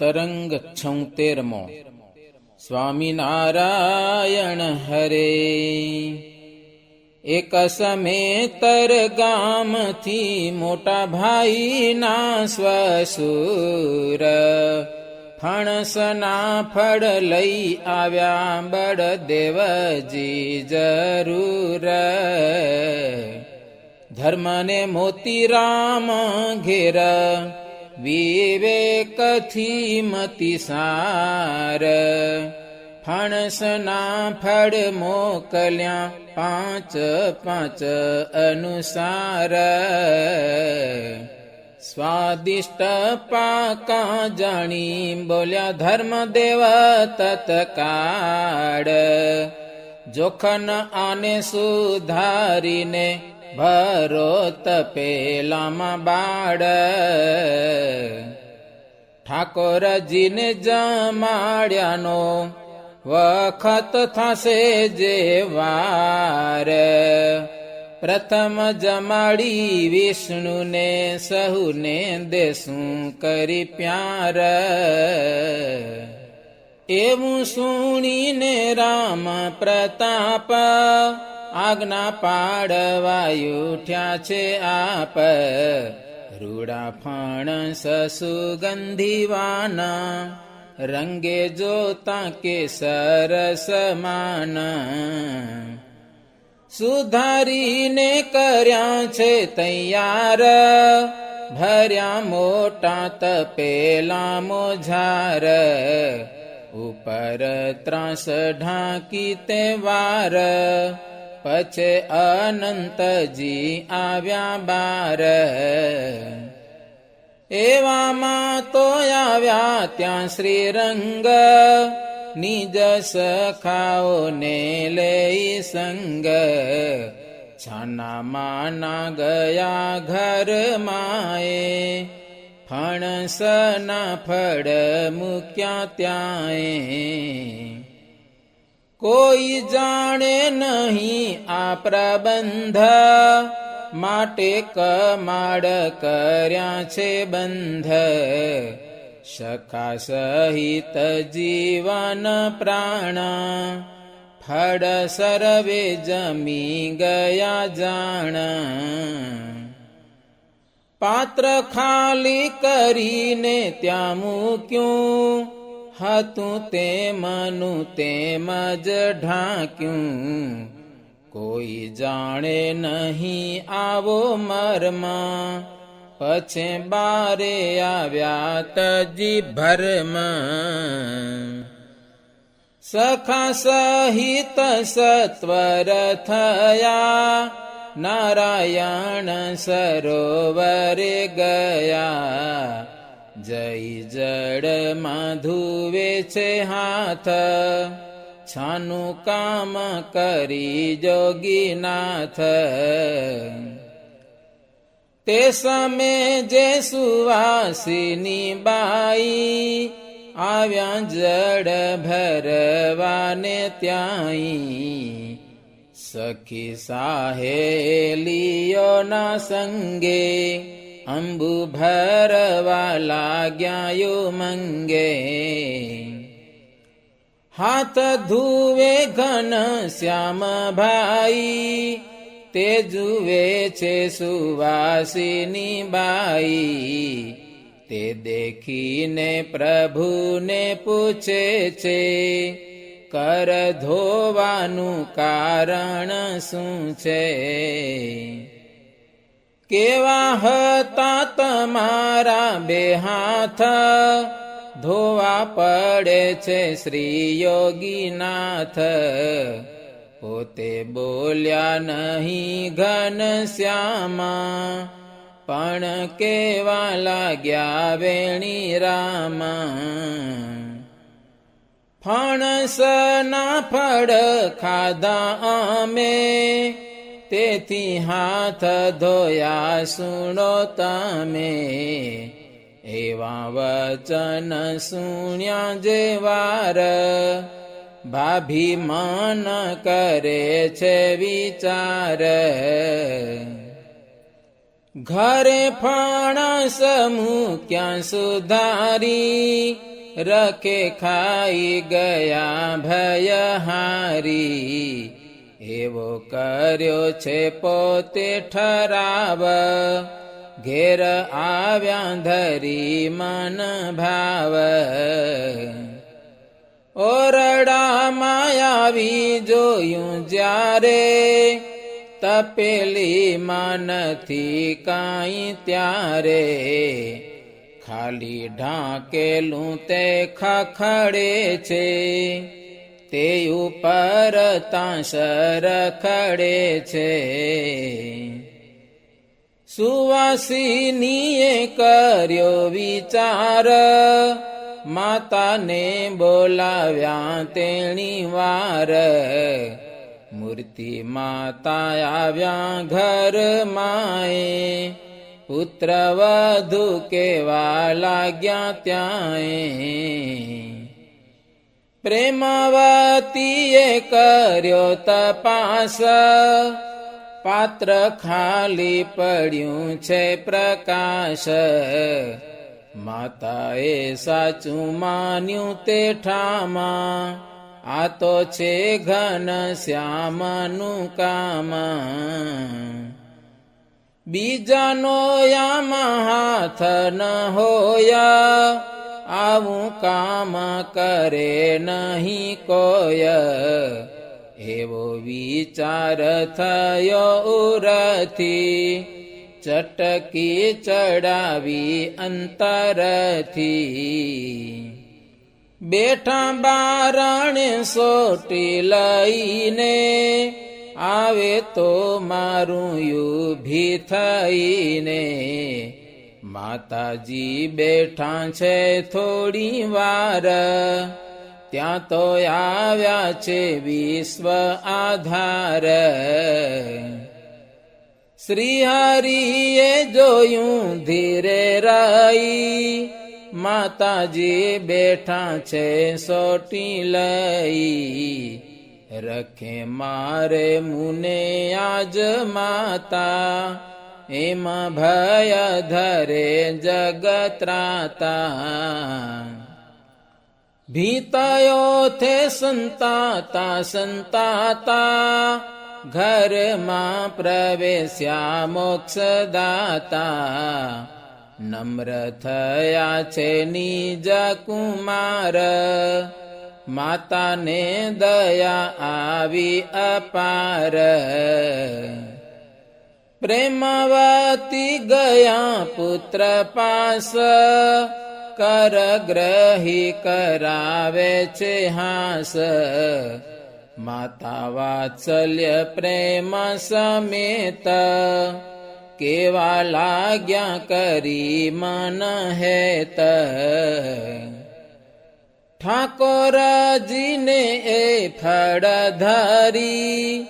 તરંગ છોતેરમો સ્વામિનારાયણ હરે એક સમેતર ગામથી મોટા ભાઈના સ્વસુર ફણસના ફળ લઈ આવ્યા બળદેવજી જરૂર ધર્મને મોતી રામ ઘેર વિવેકથી મતિસાર ફણસના ફળ મોકલ્યા પાંચ પાંચ અનુસાર. સ્વાદિષ્ટ પાકા જાણી બોલ્યા ધર્મદેવ તત્કાળ. જોખન આને સુધારીને ભરો તપેલામાં બાળ. ઠાકોરજીને જમાડ્યાનો વખત થશે જે વાર. પ્રથમ જમાડી વિષ્ણુને, સહુને દેશું કરી પ્યાર. એવું સુણીને રામ પ્રતાપ આજ્ઞા પાડવાયું ઉઠ્યા છે આપ. રૂડા ફણસ સુગંધીવાના રંગે જોતા કે સરસ માન સુધારીને કર્યા છે તૈયાર. ભર્યા મોટા તપેલા મોઝાર ઉપર ત્રાસ ઢાંકી તે વાર. પછે અનંતજી આવ્યા બાર. એવામાં તો આવ્યા ત્યાં શ્રીરંગ, નિજ સખાઓને લઈ સંગ. છાના માના ગયા ઘર માએ ફણસના ફળ મૂક્યા ત્યાંય કોઈ જાણે નહીં આ પ્રબંધ માટે કમાડ કર્યા છે બંધ. સખા સહિત જીવન પ્રાણ ફળ સર્વે જમી ગયા જાણ. પાત્ર ખાલી કરીને ત્યાં મૂક્યું હતું તે મનું તેમ જ ઢાંક્યું. કોઈ જાણે નહીં આવો મરમાં. પછે બારે આવ્યા તજી ભરમાં. સખા સહિત સત્વર થયા. નારાયણ સરોવરે ગયા. જય જડ માધુવે છે હાથ, છાનું કામ કરી જોગીનાથ. તે સમે જે સુવાસીની બાઈ, આવ્યા જડ ભરવાને ત્યાંય. સખી સાહેલીઓના સંગે અંબુ ભરવા લાગ્યાયો મંગે હાથ ધુવે ઘન શ્યામ ભાઈ તે જુએ છે સુવાસીની બાઈ તે દેખીને પ્રભુને પૂછે છે કર ધોવાનું કારણ શું છે કેવા હતા તમારા બે હાથ? ધોવા પડે છે શ્રી યોગીનાથ. પોતે બોલ્યા નહીં ઘન શ્યામા. પણ કેવા લાગ્યા વેણી રામા ફણસના ફળ ખાધા અમે. તેથી હાથ ધોયા સુણો તમે. એવા વચન સુણ્યા જે વાર ભાભી મન કરે છે વિચાર. ઘરે ફણસ મૂક્યા સુધારી, રખે ખાઈ ગયા ભય હારી એવો કર્યો છે પોતે ઠરાવ. ઘેર આવ્યા ધરી મન ભાવ. ઓરડા આવી જોયું જ્યારે તપેલી માનથી કાંઈ ત્યારે ખાલી ઢાંકેલું તે ખખડે છે. તે ઉપર તાંસર ખડે છે. સુવાસીનીએ કર્યો વિચાર, માતાને બોલાવ્યા તેણી વાર. મૂર્તિ માતા આવ્યા ઘર માએ, પુત્ર વધુ કેવા લાગ્યા ત્યાં પ્રેમવતીએ કર્યો તપાસ. પાત્ર ખાલી પડ્યું છે પ્રકાશ. માતાએ સાચું માન્યું તે ઠામા. આ તો છે ઘન શ્યામનું કામ. બીજાનો યામાં હાથ ન હોયા. આવું કામ કરે નહીં કોય એવો વિચાર થયો ઉરથી, ચટકી ચડાવી અંતરથી. બેઠા બારણે સોટી લઈને આવે તો મારું યુભી થઈને માતાજી બેઠા છે થોડી વાર. ત્યાં તો આવ્યા છે વિશ્વ આધાર. શ્રી હરિએ જોયું ધીરે રહી. માતાજી બેઠા છે સોટી લઈ. રખે મારે મુને આજ માતા. એમાં ભય ધરે જગત્રાતા. ભીતયો થે સંતાતા સંતાતા. ઘરમાં પ્રવેશ્યા મોક્ષદાતા. નમ્ર થયા છે નિજ કુમાર. માતાને દયા આવી અપાર. પ્રેમવતી ગયા પુત્ર પાસ, કર ગ્રહી કરાવે છે હાસ. માતા વાત્સલ્ય પ્રેમ સમેત, કેવા લાગ્યા કરી મન હેત. ઠાકોરજીને એ ફળ ધરી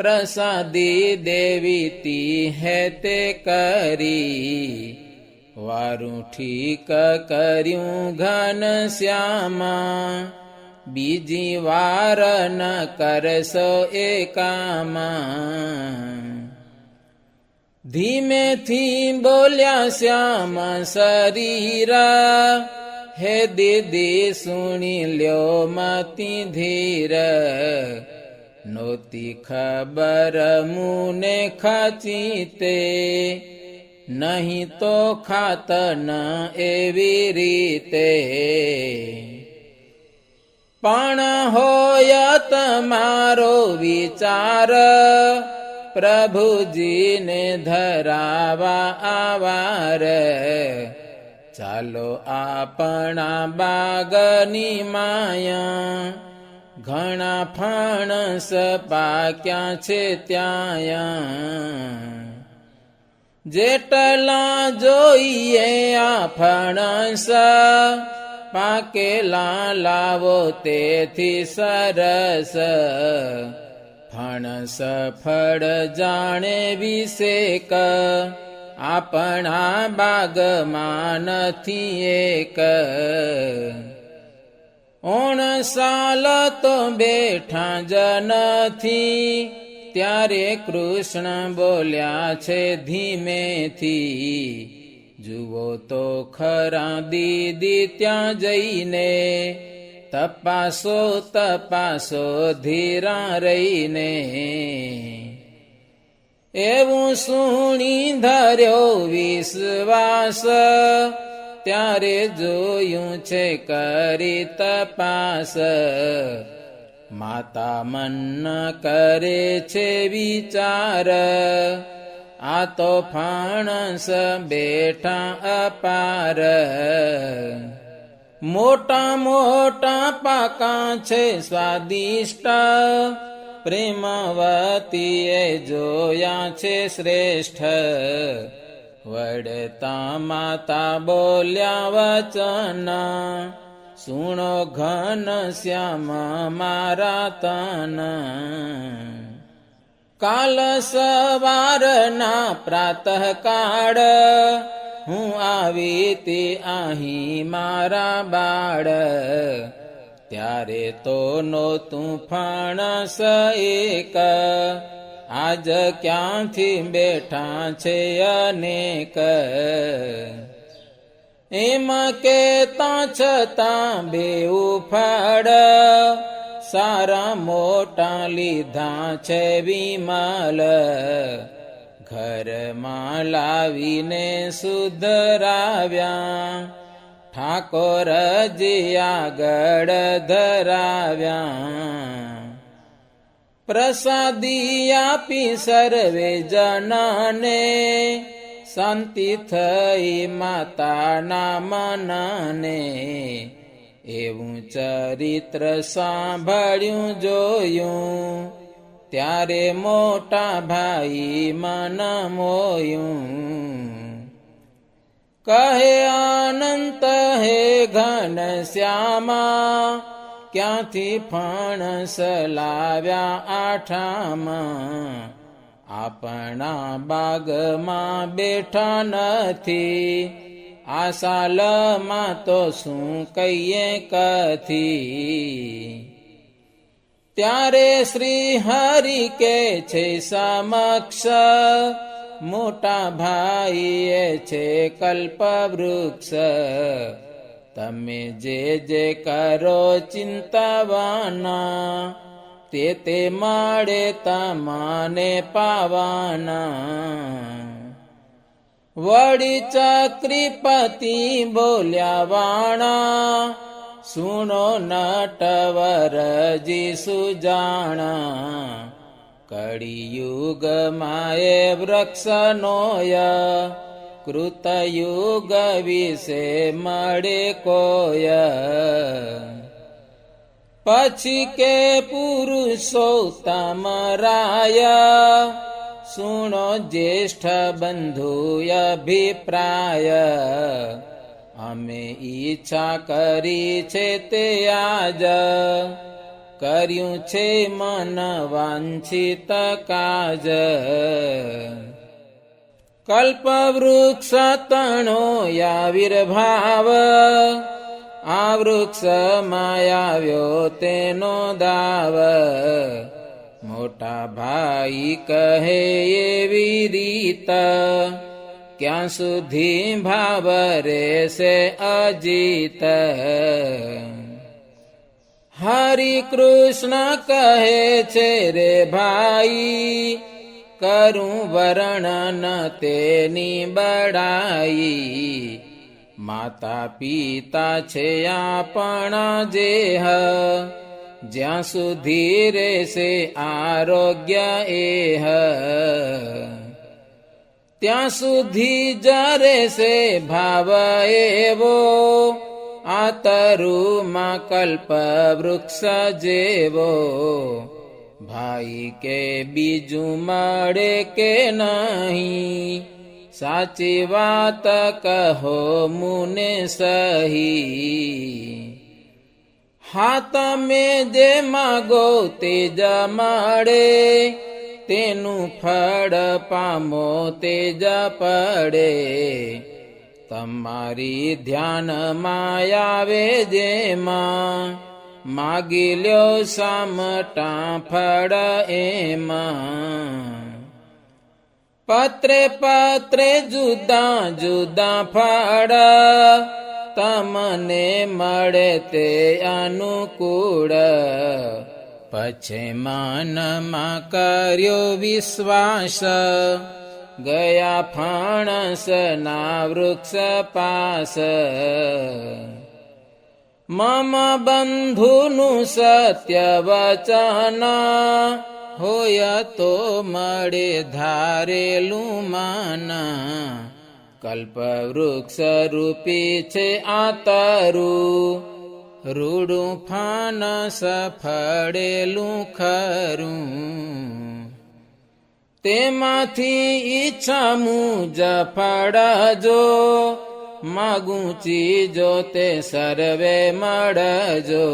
પ્રસાદી દેવીતી હે તે કરી. વારું ઠીક કર્યું ઘન શ્યામા. બીજી વાર ન કરશો એ કામા. ધીમેથી બોલ્યા શ્યામ, શરીર, હે દીદી, સુણી લ્યો મતી ધીર. નોતી ખબર મુને ખાચી તે. નહીં તો ખાત ન એવી રીતે. પણ હોય તમારો વિચાર પ્રભુજીને ધરાવા આવાર. ચાલો આપણા બાગની માયા ઘણા ફણસ પાક્યા છે ત્યાં જેટલા જોઈએ આ ફણસ, પાકેલા લાવો તેથી સરસ. ફણસ ફળ જાણે વિશેક, આપણા બાગમાં નથી એક. ઓણ સાલ તો બેઠા જ નથી. ત્યારે કૃષ્ણ બોલ્યા છે, ધીમેથી જુઓ તો ખરા દીદી ત્યાં જઈને. તપાસો તપાસો, ધીરા રહીને. એવું સુણી ધર્યો વિશ્વાસ. ત્યારે જોયું છે કરી તપાસ. માતા મન કરે છે વિચાર. આ તો ફાણસ બેઠા અપાર. મોટા મોટા પાકા છે સ્વાદિષ્ટ. પ્રેમવતીએ જોયા છે શ્રેષ્ઠ. વડતા માતા બોલ્યા, વચન સુણો ઘન શ્યામ મારા તન. કાલ સવારના પ્રાતઃ કાળ હું આવી તે અહીં મારા બાળ. ત્યારે તો નહોતું ફાણસ એક આજ ક્યાંથી બેઠા છે અનેક? એમાં કેતા છતાં બેઉ ફળ સારા મોટા લીધા છે વિમાલ. ઘરમાં લાવીને સુધરાવ્યા. ઠાકોરજી આગળ ધરાવ્યા. પ્રસાદી આપી સર્વે જનને શાંતિ થઈ માતાના મનને. એવું ચરિત્ર સાંભળ્યું, જોયું. ત્યારે મોટા ભાઈ મન મોયું કહે અનંત હે ઘન શ્યામા ક્યાંથી ફણસ લાવ્યા આઠામાં? આપણા બાગમાં બેઠા નથી. આ સાલમાં તો શું કહીએ કથી? ત્યારે શ્રી હરિ કે છે સમક્ષ, મોટા ભાઈએ છે કલ્પવૃક્ષ. તમે જે જે કરો ચિંતાવાના, તે તે માળે તમાને પાવાના. વળી ચક્રીપતિ બોલ્યા, વાણા, સુણો નટવરજી સુજાણા કળિયુગ માએ વૃક્ષનોય કૃતયુગ વિશે મળે કોય. પછી કે પુરુષો તમરાય. સુણો જ્યેષ્ઠ બંધુ અભિપ્રાય. અમે ઈચ્છા કરી છે તે આજ. કર્યું છે મન વાંછિત કાજ. આવિર્ભાવ આ વૃક્ષ આવ્યો તેનો દાવ. મોટા ભાઈ કહે એવી રીત, ક્યાં સુધી ભાવ રેશે અજીત? હરિ કૃષ્ણ કહે છે, રે ભાઈ કરું વર્ણન તેની બડાઈ. માતા પિતા છે આપણા જેહ જ્યાં સુધી રહેશે આરોગ્ય એહ ત્યાં સુધી જ રહેશે ભાવ એવો. આ તરુમાં કલ્પ વૃક્ષ જેવો. ભાઈ કે બીજું મળે કે નહીં? સાચી વાત કહો મુને સહી. હા, તમે જે માગો તે જ મળે, તેનું ફળ પામો તે જ પડે. તમારી ધ્યાનમાં આવે જેમાં માગી લ્યો સામટા ફળ એમાં. પત્રે પત્રે જુદા જુદા ફળ તમને મળે તે અનુકૂળ. પછી માનમાં કર્યો વિશ્વાસ, ગયા ફણસના વૃક્ષ પાસ. મમ બંધુનું સત્ય વચન હોય તો મળે ધારેલું માના કલ્પ વૃક્ષ રૂપી છે આતરું રૂડું ફાન સફળેલું ખરું તેમાંથી ઈચ્છા મુજ ફળજો માગું ચીજો તે સર્વે મળજો.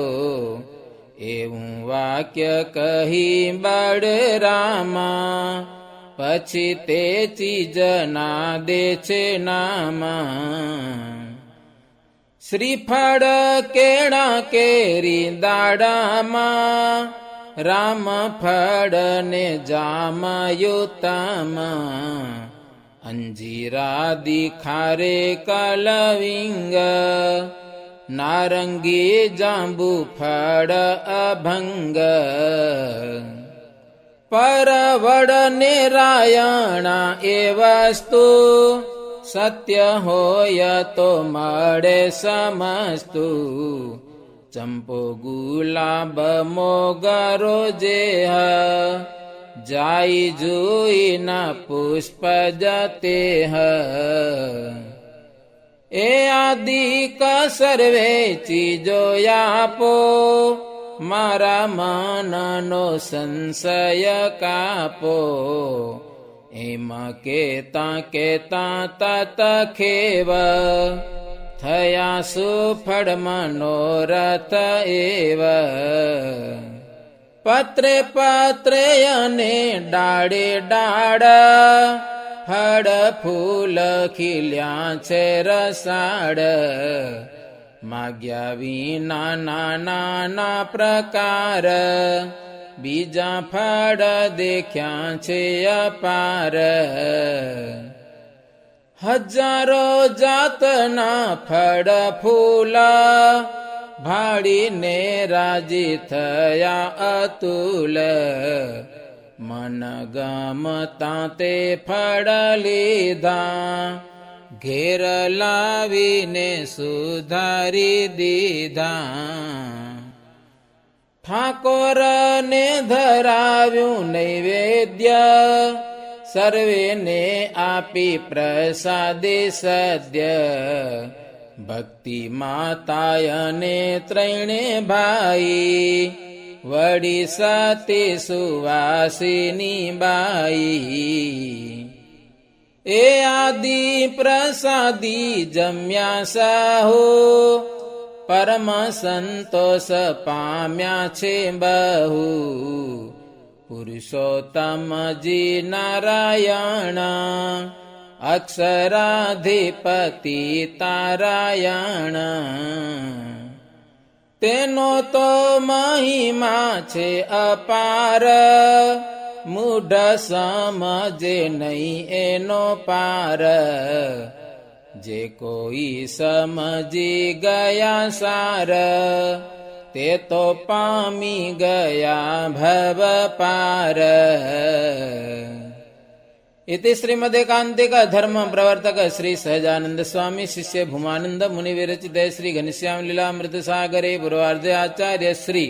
એવું વાક્ય કહી બળરામા પછી તે ચીજ ના દે છે નામા. શ્રીફળ કેળા કેરી દાડામાં, રામ ફળ ને જામયુતામાં અંજીરાદી ખારે કલવિંગ, નારંગી જાંબુ ફળ અભંગ. પરવડ નિરાયણા એ વસ્તુ, સત્ય હોય તો મળે સમસ્તુ. ચંપો ગુલાબ મોગરો જેહ જાય જોઈ ના પુષ્પ જતે એ આદિ ક સર્વે ચીજો આપો. મારા મનનો સંશય કાપો. એમાં કેતા કેતા તત ખેવ. થયા સુફળ મનોરથ એવ. પત્રે પત્રે અને ડાળે ડાળ. ફળ ફૂલ ખીલ્યા છે રસાડ માગ્યા વિના નાના ના પ્રકાર. બીજા ફળ દેખ્યા છે અપાર. હજારો જાતના ફળ ફૂલા ભાડીને રાજી થયા અતુલ. મન ગમતા તે ફળ લીધા. ઘેર લાવીને સુધારી દીધા. ઠાકોર ને ધરાવ્યું નૈવેદ્ય. સર્વેને આપી પ્રસાદે સદ્ય. ભક્તિ માતાયને ત્રણે ભાઈ, વડી સતી સુવાસિની બાઈ. એ આદિ પ્રસાદી જમ્યા સાહો, પરમ સંતોષ પામ્યા છે બહુ. પુરુષોત્તમજી નારાયણ અક્ષરાધિપતિ તારાયણ. તેનો તો મહિમા છે અપાર. મૂઢ સમજે નહીં એનો પાર. જે કોઈ સમજી ગયા સાર, તે તો પામી ગયા ભવ પાર. इति श्रीमदेकान्तिक धर्म प्रवर्तक श्री सहजानंद स्वामी शिष्य भूमानंद मुनि विरचित श्री घनश्याम लीलामृत सागरे पूर्वार्ध आचार्य श्री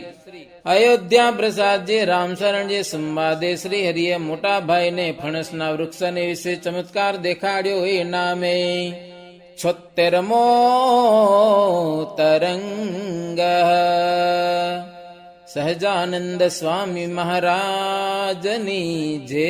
અયોધ્યા પ્રસાદજી રામશરણજી સંવાદે શ્રી હરિએ મોટા ભાઈને ફણસના વૃક્ષને વિશે ચમત્કાર દેખાડ્યો એ નામે છોતેરમો તરંગ સહજાનંદ સ્વામી મહારાજની જય